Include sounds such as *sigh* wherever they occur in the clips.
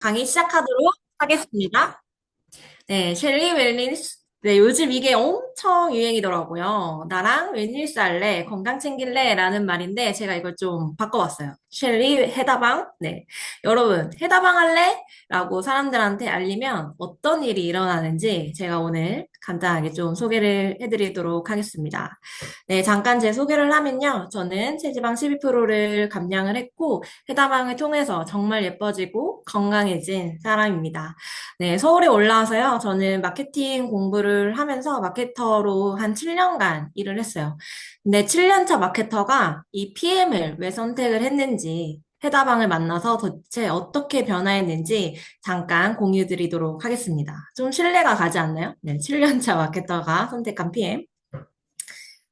강의 시작하도록 하겠습니다. 네, 셸리 웰니스. 네, 요즘 이게 엄청 유행이더라고요. 나랑 웰니스 할래? 건강 챙길래? 라는 말인데, 제가 이걸 좀 바꿔봤어요. 셸리 해다방? 네. 여러분, 해다방 할래? 라고 사람들한테 알리면 어떤 일이 일어나는지 제가 오늘 간단하게 좀 소개를 해드리도록 하겠습니다. 네, 잠깐 제 소개를 하면요. 저는 체지방 12%를 감량을 했고, 해다방을 통해서 정말 예뻐지고 건강해진 사람입니다. 네, 서울에 올라와서요. 저는 마케팅 공부를 하면서 마케터로 한 7년간 일을 했어요. 근데 7년차 마케터가 이 PM을 왜 선택을 했는지, 해다방을 만나서 도대체 어떻게 변화했는지 잠깐 공유 드리도록 하겠습니다. 좀 신뢰가 가지 않나요? 네, 7년차 마케터가 선택한 PM.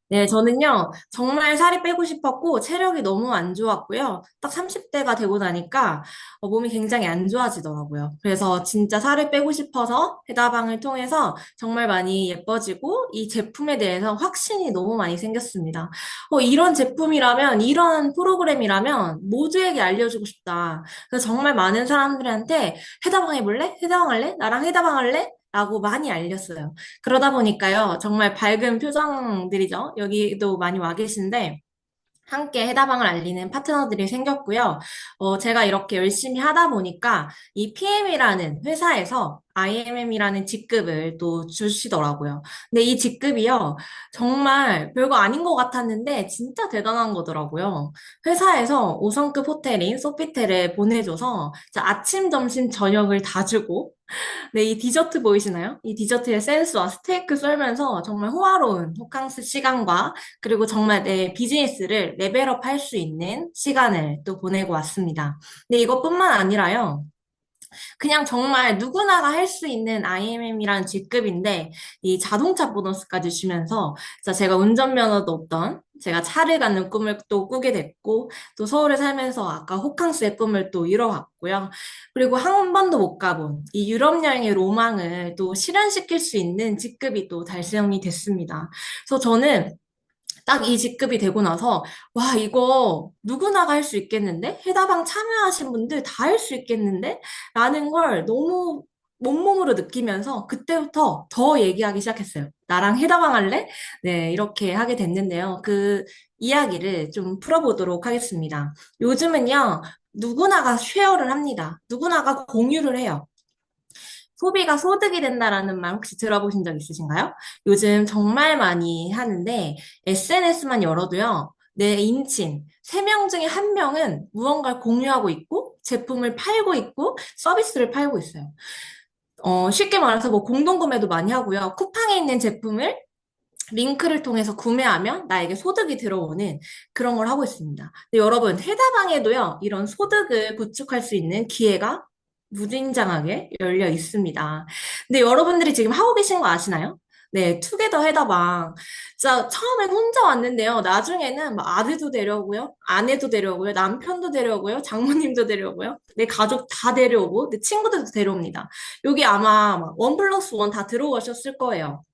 네, 저는요, 정말 살이 빼고 싶었고, 체력이 너무 안 좋았고요. 딱 30대가 되고 나니까 어, 몸이 굉장히 안 좋아지더라고요. 그래서 진짜 살을 빼고 싶어서 해다방을 통해서 정말 많이 예뻐지고, 이 제품에 대해서 확신이 너무 많이 생겼습니다. 어, 이런 제품이라면, 이런 프로그램이라면 모두에게 알려주고 싶다. 그래서 정말 많은 사람들한테 해다방 해볼래? 해다방 할래? 나랑 해다방 할래? 라고 많이 알렸어요. 그러다 보니까요, 정말 밝은 표정들이죠. 여기도 많이 와 계신데, 함께 해다방을 알리는 파트너들이 생겼고요. 어, 제가 이렇게 열심히 하다 보니까 이 PM이라는 회사에서 IMM이라는 직급을 또 주시더라고요. 근데 이 직급이요, 정말 별거 아닌 것 같았는데 진짜 대단한 거더라고요. 회사에서 5성급 호텔인 소피텔에 보내줘서 아침, 점심, 저녁을 다 주고 네, 이 디저트 보이시나요? 이 디저트의 센스와 스테이크 썰면서 정말 호화로운 호캉스 시간과 그리고 정말 내 비즈니스를 레벨업 할 수 있는 시간을 또 보내고 왔습니다. 근데 이것뿐만 아니라요. 그냥 정말 누구나가 할 수 있는 IMM이라는 직급인데 이 자동차 보너스까지 주면서 제가 운전면허도 없던 제가 차를 갖는 꿈을 또 꾸게 됐고 또 서울에 살면서 아까 호캉스의 꿈을 또 이뤄왔고요. 그리고 한 번도 못 가본 이 유럽 여행의 로망을 또 실현시킬 수 있는 직급이 또 달성이 됐습니다. 그래서 저는 딱 이 직급이 되고 나서, 와, 이거 누구나가 할 수 있겠는데? 해다방 참여하신 분들 다 할 수 있겠는데? 라는 걸 너무 몸몸으로 느끼면서 그때부터 더 얘기하기 시작했어요. 나랑 해다방 할래? 네, 이렇게 하게 됐는데요. 그 이야기를 좀 풀어보도록 하겠습니다. 요즘은요, 누구나가 쉐어를 합니다. 누구나가 공유를 해요. 소비가 소득이 된다라는 말 혹시 들어보신 적 있으신가요? 요즘 정말 많이 하는데 SNS만 열어도요. 내 인친, 세 명 중에 한 명은 무언가를 공유하고 있고 제품을 팔고 있고 서비스를 팔고 있어요. 어, 쉽게 말해서 뭐 공동구매도 많이 하고요. 쿠팡에 있는 제품을 링크를 통해서 구매하면 나에게 소득이 들어오는 그런 걸 하고 있습니다. 근데 여러분, 해다방에도요, 이런 소득을 구축할 수 있는 기회가 무진장하게 열려 있습니다. 근데 여러분들이 지금 하고 계신 거 아시나요? 네, 투게더 해다방. 진짜 처음엔 혼자 왔는데요. 나중에는 막 아들도 데려오고요. 아내도 데려오고요. 남편도 데려오고요. 장모님도 데려오고요. 내 가족 다 데려오고, 내 친구들도 데려옵니다. 여기 아마 원 플러스 원 다 들어오셨을 거예요.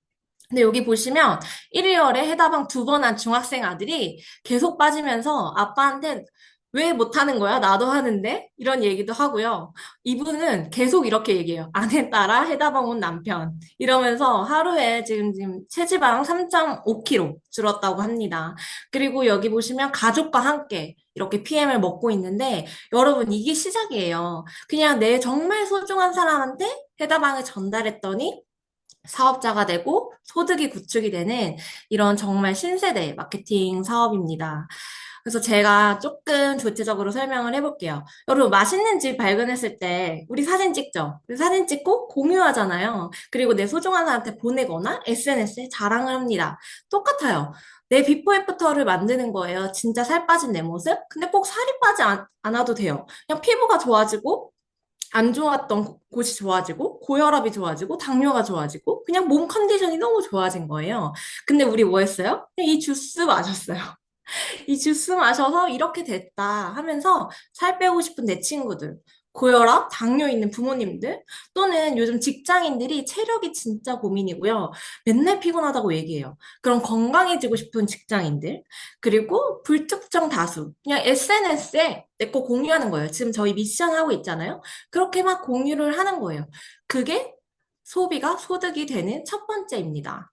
근데 여기 보시면 1월에 해다방 두 번 한 중학생 아들이 계속 빠지면서 아빠한테 왜 못하는 거야? 나도 하는데? 이런 얘기도 하고요. 이분은 계속 이렇게 얘기해요. 아내 따라 해다방 온 남편. 이러면서 하루에 지금, 지금 체지방 3.5kg 줄었다고 합니다. 그리고 여기 보시면 가족과 함께 이렇게 PM을 먹고 있는데 여러분 이게 시작이에요. 그냥 내 정말 소중한 사람한테 해다방을 전달했더니 사업자가 되고 소득이 구축이 되는 이런 정말 신세대 마케팅 사업입니다. 그래서 제가 조금 구체적으로 설명을 해볼게요. 여러분, 맛있는 집 발견했을 때 우리 사진 찍죠? 사진 찍고 공유하잖아요. 그리고 내 소중한 사람한테 보내거나 SNS에 자랑을 합니다. 똑같아요. 내 비포 애프터를 만드는 거예요. 진짜 살 빠진 내 모습? 근데 꼭 살이 빠지 않, 않아도 돼요. 그냥 피부가 좋아지고 안 좋았던 곳이 좋아지고 고혈압이 좋아지고 당뇨가 좋아지고 그냥 몸 컨디션이 너무 좋아진 거예요. 근데 우리 뭐 했어요? 이 주스 마셨어요. 이 주스 마셔서 이렇게 됐다 하면서 살 빼고 싶은 내 친구들 고혈압, 당뇨 있는 부모님들, 또는 요즘 직장인들이 체력이 진짜 고민이고요. 맨날 피곤하다고 얘기해요. 그런 건강해지고 싶은 직장인들, 그리고 불특정 다수, 그냥 SNS에 내 거 공유하는 거예요. 지금 저희 미션 하고 있잖아요. 그렇게 막 공유를 하는 거예요. 그게 소비가 소득이 되는 첫 번째입니다.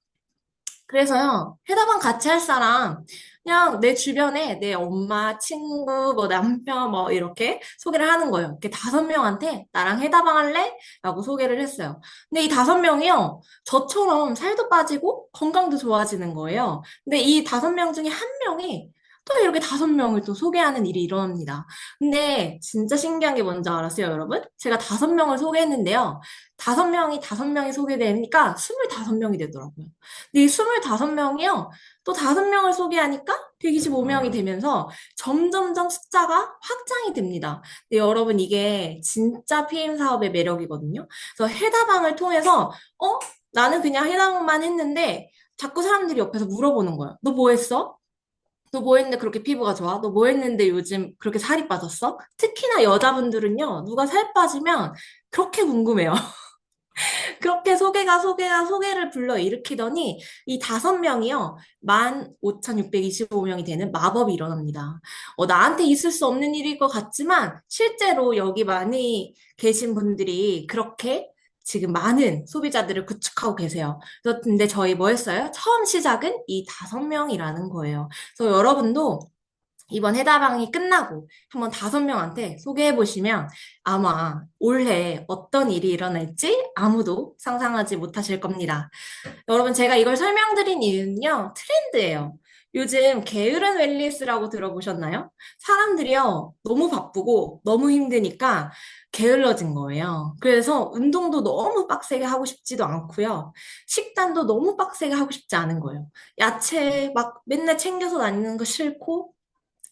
그래서요, 해다방 같이 할 사람, 그냥 내 주변에 내 엄마, 친구, 뭐 남편, 뭐 이렇게 소개를 하는 거예요. 이렇게 다섯 명한테 나랑 해다방 할래? 라고 소개를 했어요. 근데 이 다섯 명이요, 저처럼 살도 빠지고 건강도 좋아지는 거예요. 근데 이 다섯 명 중에 한 명이 또 이렇게 다섯 명을 또 소개하는 일이 일어납니다. 근데 진짜 신기한 게 뭔지 알았어요, 여러분? 제가 다섯 명을 소개했는데요. 다섯 명이 다섯 명이 소개되니까 스물다섯 명이 되더라고요. 근데 이 스물다섯 명이요. 또 다섯 명을 소개하니까 125명이 되면서 점점점 숫자가 확장이 됩니다. 근데 여러분 이게 진짜 PM 사업의 매력이거든요. 그래서 해다방을 통해서 어? 나는 그냥 해당만 했는데 자꾸 사람들이 옆에서 물어보는 거예요. 너 뭐 했어? 너 뭐 했는데 그렇게 피부가 좋아? 너 뭐 했는데 요즘 그렇게 살이 빠졌어? 특히나 여자분들은요, 누가 살 빠지면 그렇게 궁금해요. *laughs* 그렇게 소개가 소개가 소개를 불러 일으키더니 이 다섯 명이요. 15,625명이 되는 마법이 일어납니다. 어, 나한테 있을 수 없는 일일 것 같지만 실제로 여기 많이 계신 분들이 그렇게 지금 많은 소비자들을 구축하고 계세요. 그래서 근데 저희 뭐 했어요? 처음 시작은 이 다섯 명이라는 거예요. 그래서 여러분도 이번 해다방이 끝나고 한번 다섯 명한테 소개해 보시면 아마 올해 어떤 일이 일어날지 아무도 상상하지 못하실 겁니다. 여러분, 제가 이걸 설명드린 이유는요, 트렌드예요. 요즘 게으른 웰니스라고 들어보셨나요? 사람들이요, 너무 바쁘고 너무 힘드니까 게을러진 거예요. 그래서 운동도 너무 빡세게 하고 싶지도 않고요. 식단도 너무 빡세게 하고 싶지 않은 거예요. 야채 막 맨날 챙겨서 다니는 거 싫고,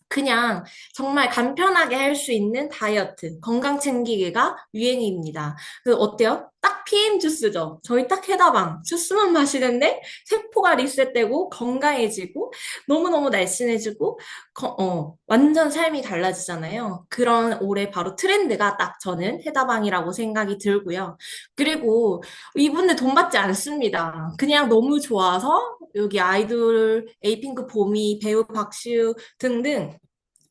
그냥 정말 간편하게 할 수 있는 다이어트, 건강 챙기기가 유행입니다. 그 어때요? 딱 PM 주스죠. 저희 딱 해다방. 주스만 마시는데 세포가 리셋되고 건강해지고 너무너무 날씬해지고 거- 어, 완전 삶이 달라지잖아요. 그런 올해 바로 트렌드가 딱 저는 해다방이라고 생각이 들고요. 그리고 이분들 돈 받지 않습니다. 그냥 너무 좋아서 여기 아이돌, 에이핑크 보미, 배우 박시우 등등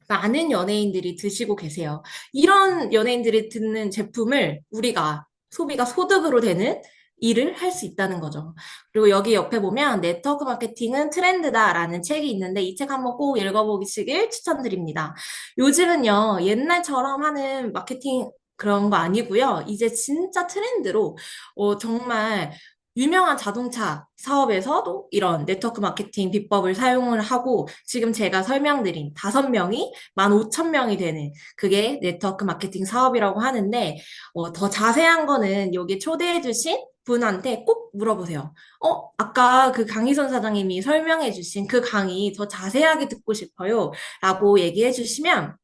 많은 연예인들이 드시고 계세요. 이런 연예인들이 듣는 제품을 우리가 소비가 소득으로 되는 일을 할 수 있다는 거죠. 그리고 여기 옆에 보면 네트워크 마케팅은 트렌드다라는 책이 있는데 이 책 한번 꼭 읽어보시길 추천드립니다. 요즘은요, 옛날처럼 하는 마케팅 그런 거 아니고요. 이제 진짜 트렌드로 어, 정말 유명한 자동차 사업에서도 이런 네트워크 마케팅 비법을 사용을 하고 지금 제가 설명드린 다섯 명이 15,000명이 되는 그게 네트워크 마케팅 사업이라고 하는데 어, 더 자세한 거는 여기 초대해주신 분한테 꼭 물어보세요. 어, 아까 그 강희선 사장님이 설명해주신 그 강의 더 자세하게 듣고 싶어요. 라고 얘기해 주시면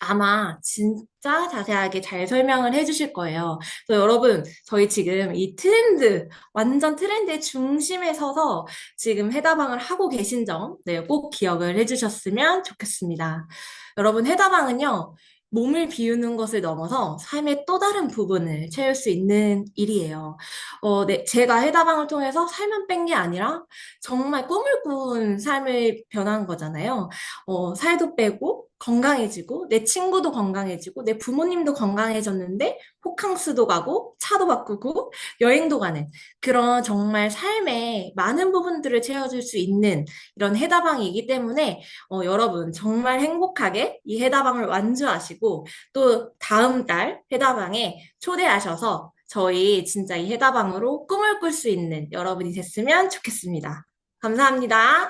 아마 진짜 자세하게 잘 설명을 해주실 거예요. 그래서 여러분, 저희 지금 이 트렌드, 완전 트렌드의 중심에 서서 지금 해다방을 하고 계신 점, 네, 꼭 기억을 해주셨으면 좋겠습니다. 여러분, 해다방은요, 몸을 비우는 것을 넘어서 삶의 또 다른 부분을 채울 수 있는 일이에요. 어, 네, 제가 해다방을 통해서 살만 뺀 게 아니라 정말 꿈을 꾼 삶을 변한 거잖아요. 어, 살도 빼고 건강해지고 내 친구도 건강해지고 내 부모님도 건강해졌는데 호캉스도 가고 차도 바꾸고 여행도 가는 그런 정말 삶의 많은 부분들을 채워줄 수 있는 이런 해다방이기 때문에 어, 여러분 정말 행복하게 이 해다방을 완주하시고 또 다음 달 해다방에 초대하셔서 저희 진짜 이 해다방으로 꿈을 꿀 수 있는 여러분이 됐으면 좋겠습니다. 감사합니다.